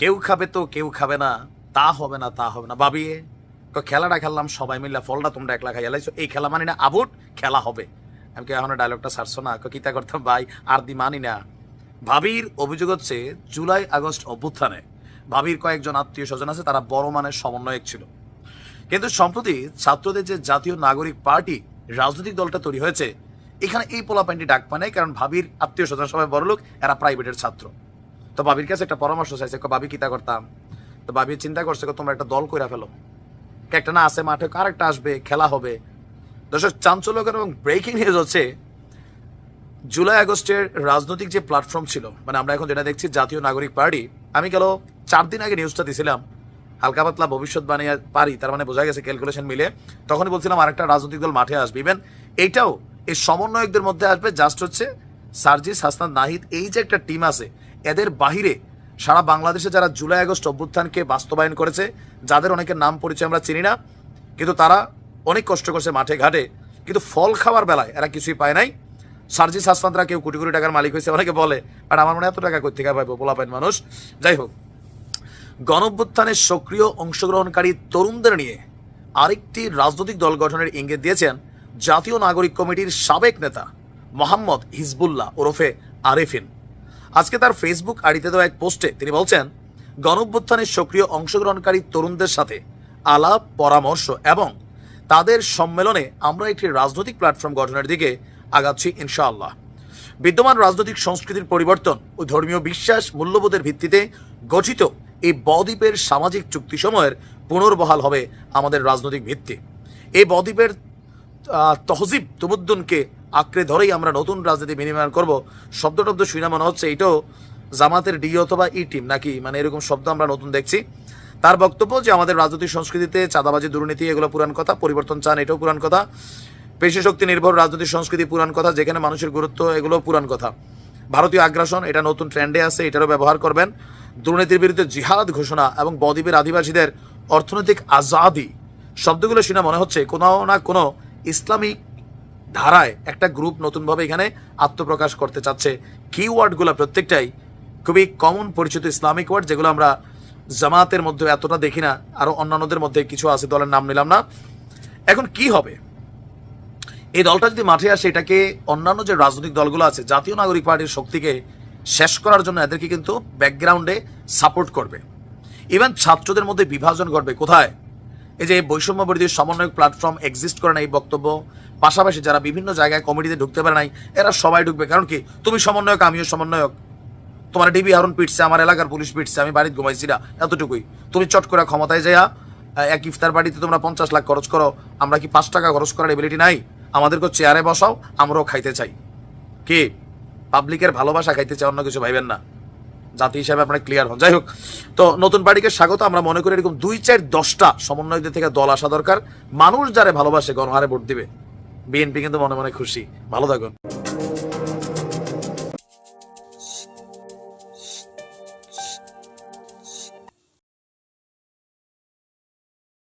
কেউ খাবে তো কেউ খাবে না, তা হবে না, তা হবে না। ভাবি তো খেলাটা খেললাম, সবাই মিলে ফলটা তোমরা একলা খাই এলাইছো এই খেলা মানি না, আবুট, খেলা হবে। আমি এখন ডায়লগটা ছাড়ছো না। কিতা করতাম, ভাই, আর দি মানি না। ভাবির অভিযোগ হচ্ছে, জুলাই আগস্ট অভ্যুত্থানে ভাবির কয়েকজন আত্মীয় স্বজন আছে, তারা বড় মানের সমন্বয়ক ছিল। কিন্তু সম্প্রতি ছাত্রদের যে জাতীয় নাগরিক পার্টি, রাজনৈতিক দলটা তৈরি হয়েছে, এখানে এই পোলাপাইনটি ডাক পায় নাই, কারণ ভাবির আত্মীয় স্বজন সবাই বড় লোক এরা প্রাইভেটের ছাত্র। তো বাবির কাছে একটা পরামর্শ চাইছে ভাবি কিতা করতাম? তো ভাবি চিন্তা করছে তোমরা একটা দল কইরা ফেলো। একটা না আছে, মাঠে কার একটা আসবে, খেলা হবে। দর্শক, চাঞ্চল্যকর এবং ব্রেকিং নিউজ হচ্ছে, জুলাই আগস্টের রাজনৈতিক যে প্ল্যাটফর্ম ছিল মানে আমরা এখন যেটা দেখছি, জাতীয় নাগরিক পার্টি, আমি গেল চার দিন আগে নিউজটা দিছিলাম, হালকা পাতলা ভবিষ্যৎবাণী পারি, তার মানে বোঝা গেছে ক্যালকুলেশন মিলে, তখনই বলছিলাম আরেকটা রাজনৈতিক দল মাঠে আসবে। ইভেন এইটাও এই সমন্বয়কদের মধ্যে আসবে জাস্ট হচ্ছে সার্জিস হাসনান নাহিদ, এই যে একটা টিম আছে এদের বাহিরে সারা বাংলাদেশে যারা জুলাই আগস্ট অভ্যুত্থানকে বাস্তবায়ন করেছে, যাদের অনেকের নাম পরিচয় আমরা চিনি না, কিন্তু তারা অনেক কষ্ট করছে মাঠে ঘাটে। কিন্তু ফল খাওয়ার বেলায় এরা কিছুই পায় নাই। সার্জিস হাসনানরা কেউ কোটি কোটি টাকার মালিক হয়েছে অনেকে বলে আর আমার মনে এত টাকা করতে পাইবো? পোলা পাইন মানুষ। যাই হোক, গণঅভ্যুত্থানের সক্রিয় অংশগ্রহণকারী তরুণদের নিয়ে আরেকটি রাজনৈতিক দল গঠনের ইঙ্গিত দিয়েছেন জাতীয় নাগরিক কমিটির সাবেক নেতা মোহাম্মদ হিজবুল্লাহ ওরফে আরেফিন। আজকে তার ফেসবুক আড়িতে দেওয়া এক পোস্টে তিনি বলছেন গণঅভ্যুত্থানের সক্রিয় অংশগ্রহণকারী তরুণদের সাথে আলাপ, পরামর্শ এবং তাদের সম্মেলনে আমরা একটি রাজনৈতিক প্ল্যাটফর্ম গঠনের দিকে আগাচ্ছি ইনশাআল্লাহ। বিদ্যমান রাজনৈতিক সংস্কৃতির পরিবর্তন ও ধর্মীয় বিশ্বাস মূল্যবোধের ভিত্তিতে গঠিত এই বদ্বীপের সামাজিক চুক্তি সময়ের পুনর্বহাল হবে আমাদের রাজনৈতিক ভিত্তি। এই বদ্বীপের তহজিব তুমুদ্দুনকে আঁকড়ে ধরেই আমরা নতুন রাজনীতি বিনিময় করব। শব্দ টব্দ শুনে মনে হচ্ছে, এটাও জামাতের ডি অথবা ই টিম নাকি? মানে এরকম শব্দ আমরা নতুন দেখছি। তার বক্তব্য যে আমাদের রাজনৈতিক সংস্কৃতিতে চাঁদাবাজি, দুর্নীতি, এগুলো পুরান কথা, পরিবর্তন চান, এটাও পুরান কথা। পেশি শক্তি নির্ভর রাজনৈতিক সংস্কৃতি পুরান কথা, যেখানে মানুষের গুরুত্ব, এগুলো পুরান কথা। ভারতীয় আগ্রাসন, এটা নতুন ট্রেন্ডে আছে, এটারও ব্যবহার করবেন। দুর্নীতির বিরুদ্ধে জিহাদ ঘোষণা এবং বদ্বীপের আদিবাসীদের অর্থনৈতিক আজাদি। শব্দগুলো শুনে মনে হচ্ছে কোনো না কোনো ইসলামিক ধারায় একটা গ্রুপ নতুনভাবে এখানে আত্মপ্রকাশ করতে চাচ্ছে। কিওয়ার্ডগুলো প্রত্যেকটাই খুবই কমন পরিচিত ইসলামিক ওয়ার্ড যেগুলো আমরা জামাতের মধ্যে এতটা দেখি না আরও অন্যান্যদের মধ্যে কিছু আছে, দলের নাম নিলাম না। এখন কি হবে? এই দলটা যদি মাঠে আসে, এটাকে অন্যান্য যে রাজনৈতিক দলগুলো আছে, জাতীয় নাগরিক পার্টির শক্তিকে শেষ করার জন্য এদেরকে কিন্তু ব্যাকগ্রাউন্ডে সাপোর্ট করবে। ইভেন ছাত্রদের মধ্যে বিভাজন ঘটবে, কোথায়? এই যে বৈষম্য বিরোধী সমন্বয়ক প্ল্যাটফর্ম এক্সিস্ট করে না এই বক্তব্য, পাশাপাশি যারা বিভিন্ন জায়গায় কমিটিতে ঢুকতে পারে নাই, এরা সবাই ঢুকবে। কারণ কি? তুমি সমন্বয়ক, আমিও সমন্বয়ক। তোমার ডিবি হারুন পিটছে, আমার এলাকার পুলিশ পিটছে, আমি বাড়িতে ঘুমাইছি না, এতটুকুই। তুমি চট করে ক্ষমতায় যাইয়া এক ইফতার বাড়িতে তোমরা পঞ্চাশ লাখ খরচ করো, আমরা কি পাঁচ টাকা খরচ করার এবিলিটি নাই? আমাদেরকে চেয়ারে বসাও, আমরাও খাইতে চাই। কি? পাবলিকের ভালোবাসা খাইতে চাই, অন্য কিছু ভাইবেন না। জাতি হিসাবে আপনারা ক্লিয়ার হন। যাই হোক, তো নতুন পার্টিকে স্বাগত। আমরা মনে করি এরকম দুই চার দশটা সমন্বয়দের থেকে দল আসা দরকার। মানুষ যারা ভালোবাসে গণহারে ভোট দিবে। বিএনপি কিন্তু মনে মনে খুশি। ভালো থাকুন।